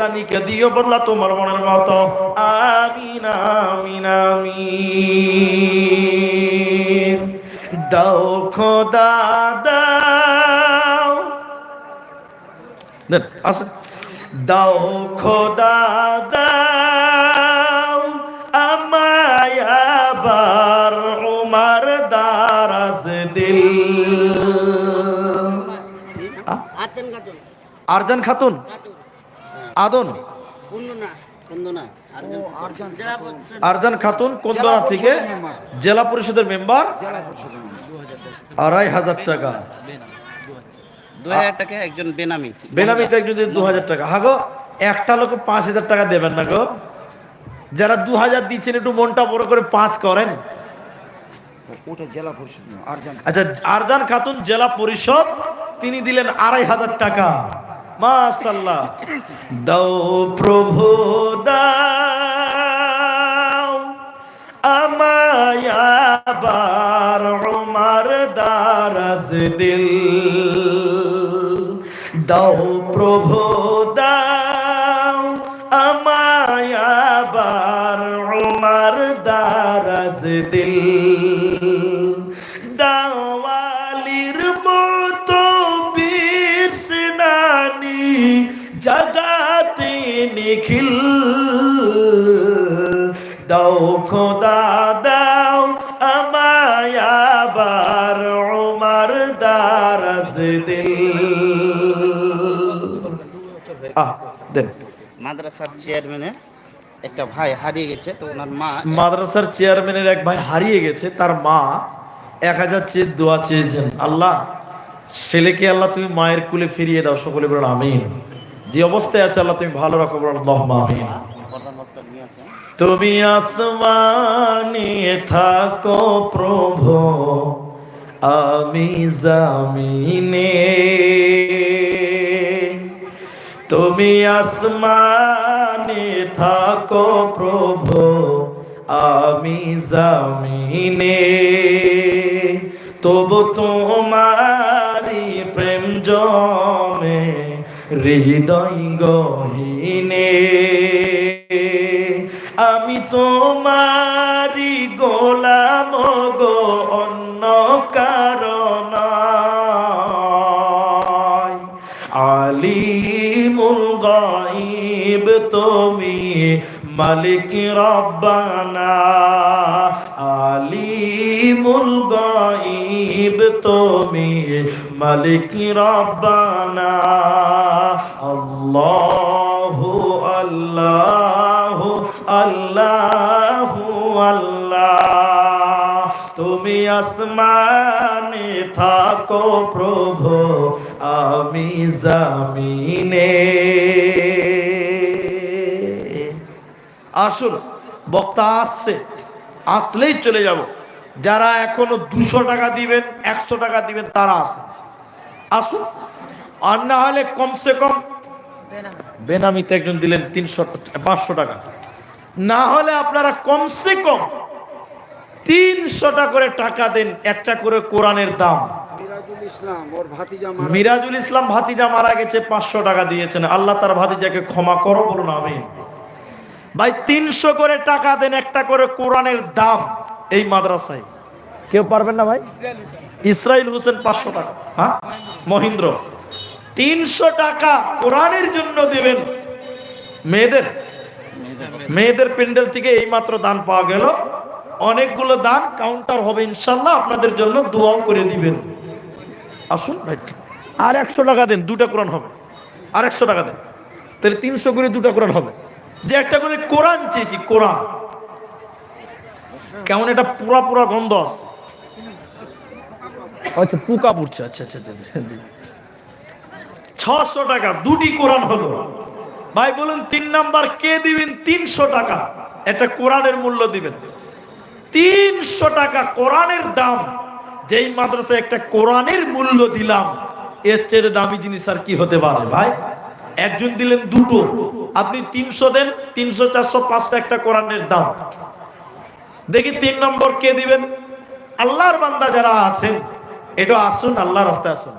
দানিকে দিও বললা তোমার মনের মতো। আমিন আমিন আমিন। দাও খোদা দাও। দেন আসেন দাও খোদা দাও। আমায় আবার উমার দারাজ দিল। আচ্ছেন আরজান খাতুন। আদন? কুন্দনা। কুন্দনা আরজান খাতুন। কোন্দনা থেকে? জেলা পরিষদের মেম্বার? আড়াই হাজার টাকা। দু হাজার টাকা একজন বেনামি। বেনামিতে একজন দু হাজার টাকা। হাগো একটা লোক পাঁচ হাজার টাকা দেবেন না গো। যারা দু হাজার দিচ্ছেন একটু মনটা বড় করে পাঁচ করেন। ওটা জেলা পরিষদ আচ্ছা আরজান খাতুন জেলা পরিষদ তিনি দিলেন আড়াই হাজার টাকা। মাশাল্লাহ দাও প্রভু, দাও। আমায় আবার উমার দারাজ দিল। দাও প্রভু, দাও। আমায় আবার উমার দারাজ দিল। নিখিল। দাও খোদা দাও আমায় আবার উমার দারাজ দিল। আহ দেন। মাদ্রাসার চেয়ারম্যানের একটা ভাই হারিয়ে গেছে তো ওনার মা মাদ্রাসার চেয়ারম্যানের এক ভাই হারিয়ে গেছে তার মা এক হাজার চেয়ে দোয়া চেয়েছেন আল্লাহ ছেলেকে আল্লাহ তুমি মায়ের কুলে ফিরিয়ে দাও সকলে বলেন আমিন। যে অবস্থায় আছে আল্লাহ, তুমি ভালো রাখো তুমি আসমানে থাকো প্রভু, আমি জামিনে। তুমি আসমানে থাকো প্রভু, আমি জামিনে। তবু তোমারি প্রেম জমে হৃদয় গহিনে আমি তোমারি গোলাম গো অন্য কারণ আলিমুল গাইব তুমি মালিক রব্বানা, আলিমুল গাইব তুমি মালিক রব্বানা, আল্লাহু আল্লাহু আল্লাহু আল্লাহ। তুমি আসমানে থাকো প্রভু, আমি জামিনে। আসুন, বক্তা আসছে, আসলেই চলে যাব। যারা এখনও দুশো টাকা দিবেন, একশো টাকা দিবেন, তারা আসেন। আসুন আর না হলে কমসে কম বেনামিতে একজন দিলেন তিনশো পাঁচশো টাকা। না হলে আপনারা কমসে কম তিনশো টাকা করে টাকা দেন একটা করে কোরআনের দাম। মিরাজুল ইসলাম ওর ভাতিজা মারা মিরাজুল ইসলাম ভাতিজা মারা গেছে পাঁচশো টাকা দিয়েছেন। আল্লাহ তার ভাতিজাকে ক্ষমা করো বলুন আমি ভাই তিনশো করে টাকা দেন একটা করে কোরআনের দাম এই মাদ্রাসায়। কেউ পারবেন না ভাই? ইসরাইল হোসেন পাঁচশো টাকা। হ্যাঁ? মহিন্দ্র। তিনশো টাকা কোরআনের জন্য দেবেন। মেয়েদের? মেয়েদের প্যান্ডেল থেকে এই মাত্র দান পাওয়া গেল। অনেকগুলো দান কাউন্টার হবে ইনশাল্লাহ, আপনাদের জন্য দোয়াও করে দিবেন। আসুন ভাই আর একশো টাকা দেন, দুটা কোরআন হবে। আর একশো টাকা দেন। তাহলে তিনশো করে দুটা কোরআন হবে। যে একটা করে কোরআন চেয়েছি, কোরআন। কেমন এটা পুরা পুরা গন্ধ আছে। আচ্ছা পোকা পড়ছে আচ্ছা আচ্ছা ছশো টাকা, দুটি কোরআন হলো। ভাই, বলুন তিন নাম্বার কে দিবেন তিনশো টাকা? একটা কোরআনের মূল্য দিবেন। তিনশো টাকা কোরআনের দাম। যেই মাদ্রাসায় একটা কোরআনের মূল্য দিলাম, এর চেয়ে দামি জিনিস আর কি হতে পারে, ভাই? একজন দিলেন দুটো। আপনি তিনশো দেন, তিনশো, চারশো, পাঁচশো একটা কোরআনের দাম। দেখি তিন নম্বর কে দিবেন? আল্লাহর বান্দা যারা আছেন এটা আসুন আল্লাহ রাস্তায় আসুন।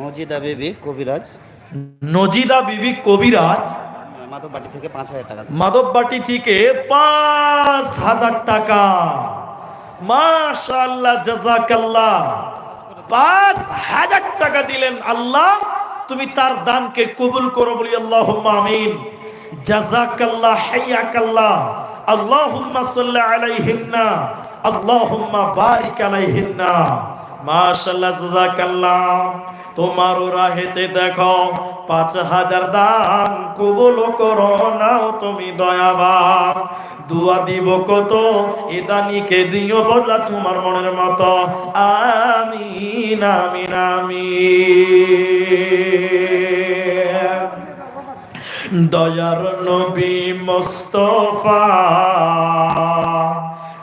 মজিদা বেবি কবিরাজ। নজিদা বিবি কবিরাজ। মাধববাটি থেকে পাঁচ হাজার টাকা। মাধববাটি থেকে পাঁচ হাজার টাকা। মাশাআল্লাহ জাজাকাল্লাহ পাঁচ হাজার টাকা দিলেন আল্লাহ। তুমি তার দানকে কবুল করো বলি আল্লাহ আমিন। জাজাকাল্লাহ হাইয়াকাল্লাহ। আল্লাহুম্মা সাল্লি আলাইহিন্না। আল্লাহুম্মা বারিক আলাইহিন্না। মাশাআল্লাহ জাজাকাল্লাহ তোমার রাহেতে দেখো, পাঁচ হাজার দান কবুল করো নাও তুমি দয়াবান। দুয়া দিব কত এদানিকে দিও বদলা তোমার মনের মতো। আমিন আমিন আমিন। দয়ার নবী মোস্তফা।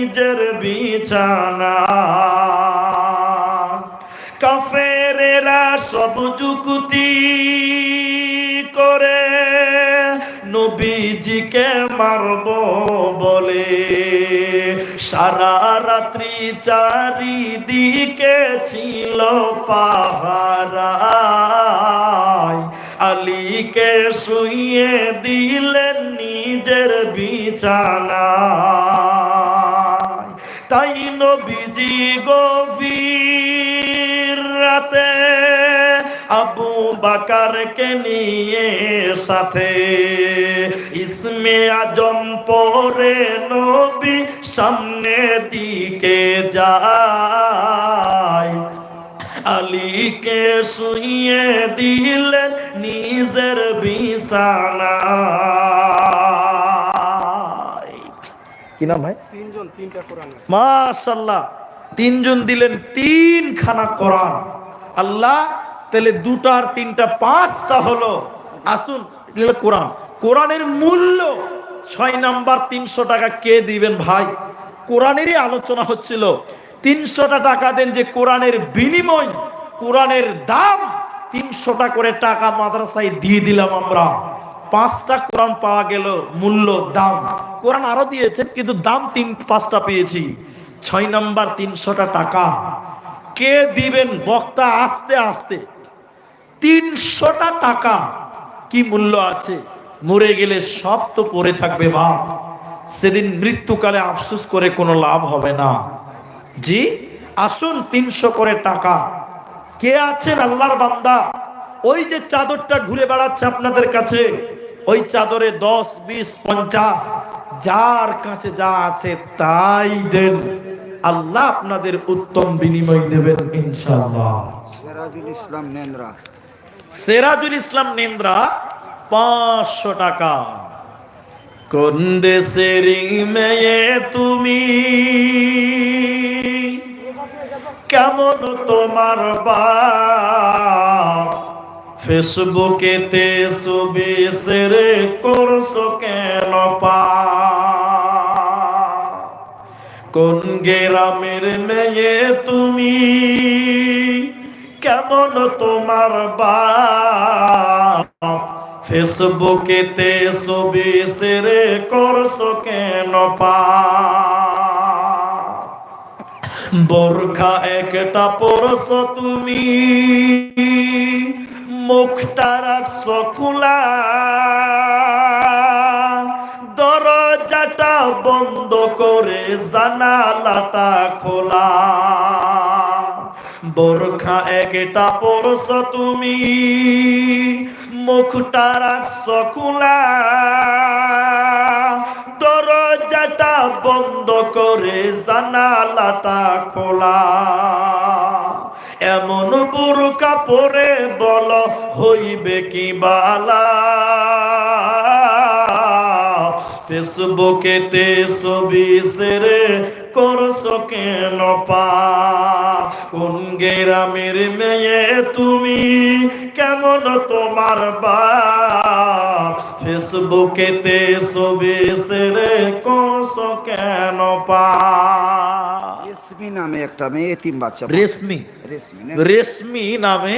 নিজের বিছানা। কাফেরেরা সব যুক্তি করে, নবীজিকে মারব বলে। সারা রাত্রি চারিদিকে ছিল পাহারায়। আলীকে শুইয়ে দিলেন নিজের বিছানায়। তাই নবীজি গভীর রাতে আবু বাকারকে নিয়ে সাথে। ইসমে আজম পরে নবী সামনে দিকে যায়। আলীকে শুইয়ে দিলেন নিজের বিছানায়। কি নাম ভাই? তিনজন তিনটা কোরআন মাশাল্লাহ তিনজন দিলেন তিন খানা কোরআন। আল্লাহ তাহলে দুটা আর তিনটা পাঁচটা হলো আসুন কোরআন। কোরআনের মূল্য ছয় নাম্বার তিনশো টাকা কে দিবেন ভাই? কোরআনেরই আলোচনা হচ্ছিল তিনশোটা টাকা দেন যে কোরআনের বিনিময় কোরআনের দাম তিনশোটা করে টাকা মাদ্রাসায় দিয়ে দিলাম আমরা। পাঁচটা কোরআন পাওয়া গেল, মূল্য, দাম। কোরআন আরও দিয়েছেন কিন্তু দাম তিন, পাঁচটা পেয়েছি। ছয় নাম্বার, তিনশোটা টাকা। কে দিবেন বক্তা আস্তে আস্তে? তিনশোটা টাকা। কি মূল্য আছে? মরে গেলে সব তো পড়ে থাকবে, বাপ। সেদিন মৃত্যুকালে আফসুস করে কোনো লাভ হবে না। জি, আসুন তিনশো করে টাকা। কে আছেন আল্লাহর বান্দা? ওই যে চাদরটা ঘুরে বেড়াচ্ছে আপনাদের কাছে। ওই চাদরে দশ বিশ পঞ্চাশ যার কাছে যা আছে তাই দেন। আল্লাহ আপনাদের উত্তম বিনিময় দেবেন ইনশাআল্লাহ। সিরাজুল ইসলাম নেন্দ্রা। সেরাজুল ইসলাম নেন্দ্রা পাঁচশো টাকা। কোন দেশের মেয়ে তুমি? কেমন তোমার বাপ? ফেসবুকেতে ছবি সেরে করছ কেন কোন গ্রামের মেয়ে তুমি? কেমন তোমার বাপ ফেসবুকেতে ছবি সেরে করছ কেন পা? বোরখা একটা পরছো তুমি? মুখটা রাখছো খোলা দরজাটা বন্ধ করে জানালাটা খোলা। বোরখা একটা পরছো তুমি, মুখটা রাখছো খোলা দরজাটা বন্ধ করে জানালাটা খোলা। এমন বুরকা পরে বল, হইবে কি বালা? ফেসবুকেতে ছবি সেরে করছ কেন পাপ কোন গেরামের মেয়ে তুমি? কেমন তোমার বাপ ফেসবুকেতে ছবি সেরে করছ কেন পাপ রেশমি নামে একটা মেয়ে এতিম বাচ্চা রেশমি। রেশমি রেশমি নামে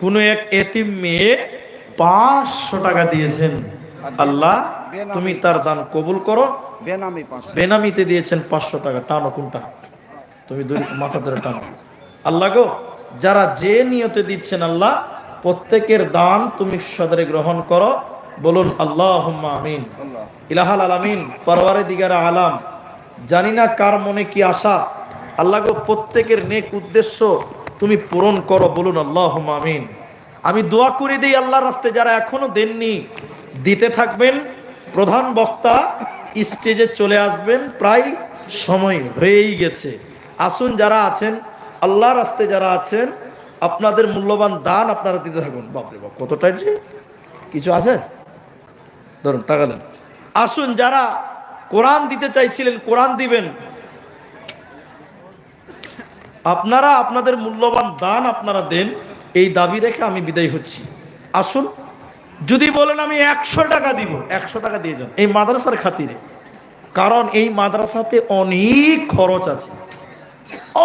কোন এক এতিম মেয়ে পাঁচশো টাকা দিয়েছেন। আল্লাহ তুমি তার দান কবুল করো। বেনামি বেনামিতে দিয়েছেন পাঁচশো টাকা। টানো কোনটা? তুমি দুই মাথা ধরে টানো। আল্লাহ গো যারা যে নিয়তে দিচ্ছেন আল্লাহ প্রত্যেকের দান তুমি সদরে গ্রহণ করো। বলুন আল্লাহ আমিন। ইলাহাল আলামিন পরওয়ারে দিগারা আলাম। জানি না কার মনে কি আশা আল্লাহ গো, প্রত্যেকের নেক উদ্দেশ্য তুমি পূরণ করো, বলুন আল্লাহ আমিন। আমি দোয়া করে দিই আল্লাহর রাস্তে, যারা এখনও দেননি, দিতে থাকবেন। প্রধান বক্তা স্টেজে চলে আসবেন, প্রায় সময় হয়েই গেছে। আসুন, যারা আছেন, আল্লাহর রাস্তে যারা আছেন, আপনাদের মূল্যবান দান আপনারা দিতে থাকুন। বাপরে বাপ কতটাই যে? কিছু আছে? ধরুন, টাকা দেন। আসুন, যারা কোরআন দিতে চাইছিলেন, কোরআন দিবেন আপনারা আপনাদের মূল্যবান দান আপনারা দেন, এই দাবি রেখে আমি বিদায় হচ্ছি। আসুন, যদি বলেন আমি একশো টাকা দিব, একশো টাকা দিয়ে যান, এই মাদ্রাসার খাতিরে। কারণ এই মাদ্রাসাতে অনেক খরচ আছে,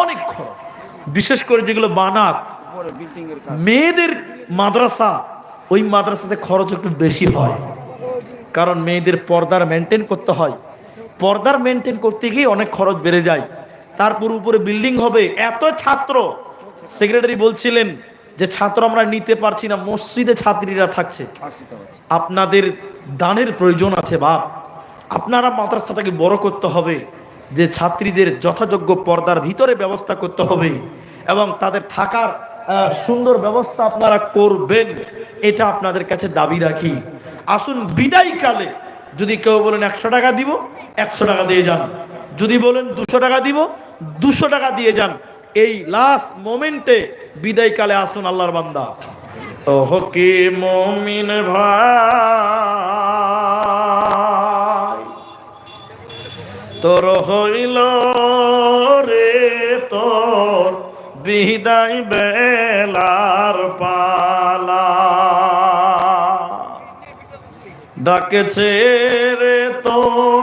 অনেক খরচ। বিশেষ করে যেগুলো বানাত, মেয়েদের মাদ্রাসা, ওই মাদ্রাসাতে খরচ একটু বেশি হয়। কারণ মেয়েদের পর্দার মেনটেন করতে হয়। পর্দার মেনটেন করতে গিয়ে অনেক খরচ বেড়ে যায়। তারপর উপরে বিল্ডিং হবে। এত ছাত্র। সেক্রেটারি বলছিলেন যে, ছাত্র, আমরা নিতে পারছি না। মসজিদে ছাত্রীরা থাকছে। আপনাদের দানের প্রয়োজন আছে, বাপ। আপনারা মাদ্রাসাটাকে বড় করতে হবে। যে, ছাত্রীদের যথাযোগ্য পর্দার ভিতরে ব্যবস্থা করতে হবে এবং তাদের থাকার সুন্দর ব্যবস্থা আপনারা করবেন। এটা আপনাদের কাছে দাবি রাখি। আসুন, বিদায়কালে যদি কেউ বলেন, একশো টাকা দিব, একশো টাকা দিয়ে যান। যদি বলেন দুশো টাকা দিব, দুশো টাকা দিয়ে যান। এই লাস্ট মোমেন্টে বিদায়কালে আসুন আল্লাহর বান্দা। মমিন ভাই। তোর হইল রে তোর বিদায় বেলার পালা। ডাকেছে রে তোর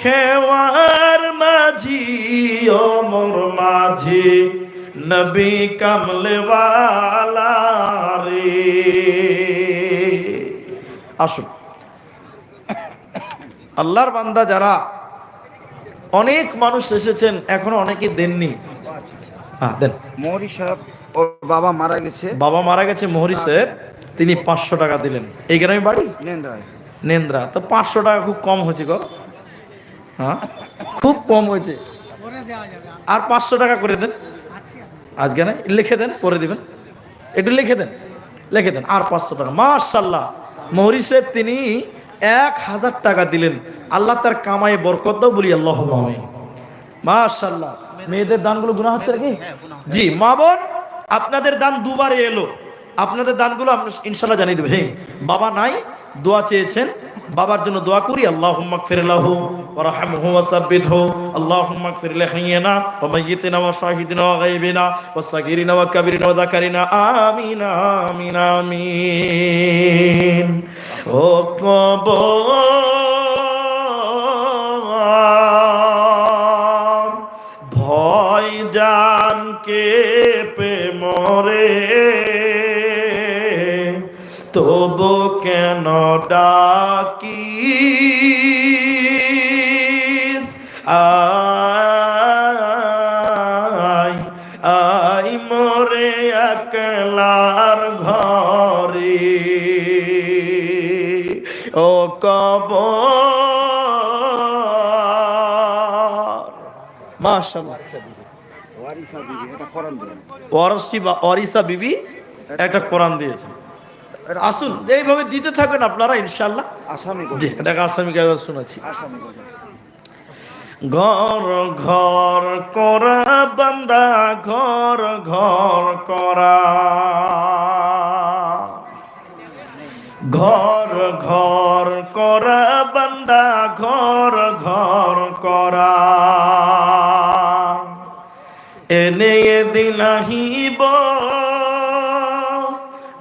খেওয়ার মাঝি অমর মাঝি নবী কামলেওয়ালা রে আসুন। আল্লাহর বান্দা যারা অনেক মানুষ এসেছেন এখনও অনেকে দেননি। হ্যাঁ দেন। মৌরি সাহেব ওর বাবা মারা গেছে। বাবা মারা গেছে মোহরি সাহেব। তিনি পাঁচশো টাকা দিলেন। এই গ্রামে বাড়ি? নেন্দ্রায়। নেন্দ্রা। তো পাঁচশো টাকা খুব কম হয়েছে গো। হ্যাঁ খুব কম হয়েছে। আর পাঁচশো টাকা করে দেন। আজকে না, লিখে দেন, পরে দিবেন। একটু লিখে দেন লিখে দেন। আর পাঁচশো টাকা। মাশাল্লাহ মহরি সাহেব, তিনি এক হাজার টাকা দিলেন। আল্লাহ তার কামাই বরকত দাও বলি, আল্লাহ মাশাল্লাহ মেয়েদের দানগুলো গুণা হচ্ছে নাকি? জি, মা বোন, আপনাদের দান দুবারে এলো। আপনাদের দানগুলো আমরা ইনশাল্লাহ জানিয়ে দেবো। বাবা নাই, দোয়া চেয়েছেন। বাবার জন্য দোয়া করি আল্লাহ ফির লাহু ওরহামহু ওয়াসাব্বিতহু আল্লাহুম্মা ফির লিহাইয়িনা ওয়া মাইয়িতিনা ওয়া শাহিদিনা ওয়া গায়বিনা ওয়া সাগীরিনা ওয়া কাবীরিনা ওয়া যাকারিনা। আমিন আমিন আমিন। ও কবর ভয় জানকে পে মরে। তবু কেন ডাকি আই আই মরে একলার ঘরে। ও কবর। মাশাআল্লাহ। ওয়ারিসা বিবি একটা কোরআন দিয়েছে আসুন এইভাবে দিতে থাকেন আপনারা ইনশাল্লাহ আসামি এটাকে আসামি শুনেছি। আসামি ঘর ঘর করা বান্দা ঘর ঘর করা। ঘর ঘর করা বান্দা ঘর ঘর করা। এদিন আহিব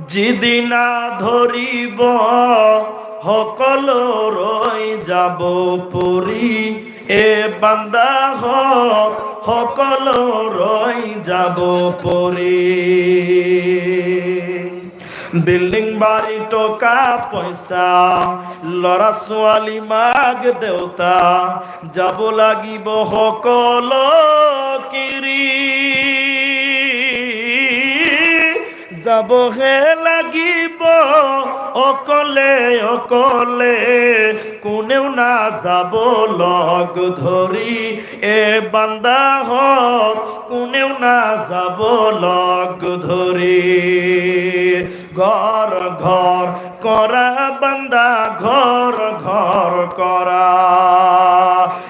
যিদিনা ধরিব, সকল রই যাব পুরী। এ বান্দা হ, সকল রই যাব পুরী। বিল্ডিং বাড়ি, টকা, পয়সা লৰা ছোৱালী মাগ, দেউতা, যাব লাগিব সকল কিৰি যাবহে লাগিব, অকলে অকলে। কোনেও না যাব লগ ধৰি। এ বান্দা হক কোনেও না যাব লগ ধৰি। ঘৰ ঘৰ কৰা বান্দা, ঘৰ ঘৰ কৰা।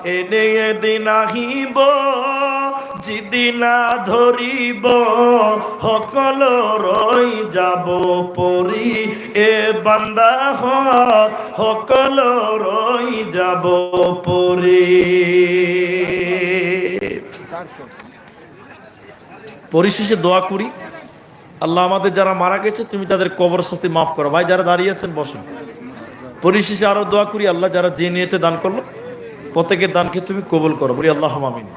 এনে এদিন আহিব। যিদিনা ধৰিব সকল ৰৈ যাব পৰি এ বান্দা সকল ৰৈ যাব পৰি পরিশেষে দোয়া করি, আল্লাহ আমাদের যারা মারা গেছে, তুমি তাদের কবর শাস্তি মাফ করো। ভাই, যারা দাঁড়িয়ে আছেন, বসেন। পরিশেষে আরও দোয়া করি, আল্লাহ যারা যে নিয়েতে দান করল, প্রত্যেকের দানকে তুমি কবুল করো। বলি আল্লাহ আমিন।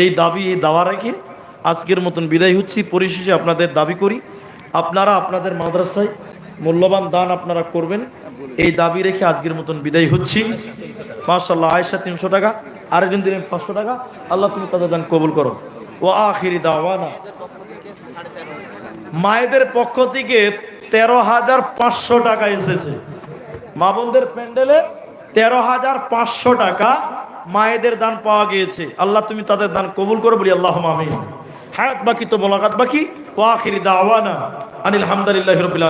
এই দাবি, এই দাওয়া রেখে আজকের মতন বিদায় হচ্ছি। পরিশেষে আপনাদের দাবি করি। আপনারা আপনাদের মাদ্রাসায় মূল্যবান দান আপনারা করবেন। এই দাবি রেখে আজকের মতন বিদায় হচ্ছি। মাশাল্লাহ আয়সা তিনশো টাকা, আরেকজন দিলেন পাঁচশো টাকা। আল্লাহ তুমি তাদের দান কবুল করো। ও আখিরি দাওয়ানা। মায়েদের পক্ষ থেকে তেরো হাজার পাঁচশো টাকা এসেছে। মা বোনদের প্যান্ডেলে তেরো হাজার পাঁচশো টাকা মায়েদের দান পাওয়া গিয়েছে। আল্লাহ তুমি তাদের দান কবুল করো বলি আল্লাহ মামি হায়াত বাকি তো মোলাকাত বাকি। ও আখিরি দাওয়ানা আনিল হামদালিল্লাহ রবিল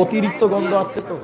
অতিরিক্ত গন্ধ আছে তো?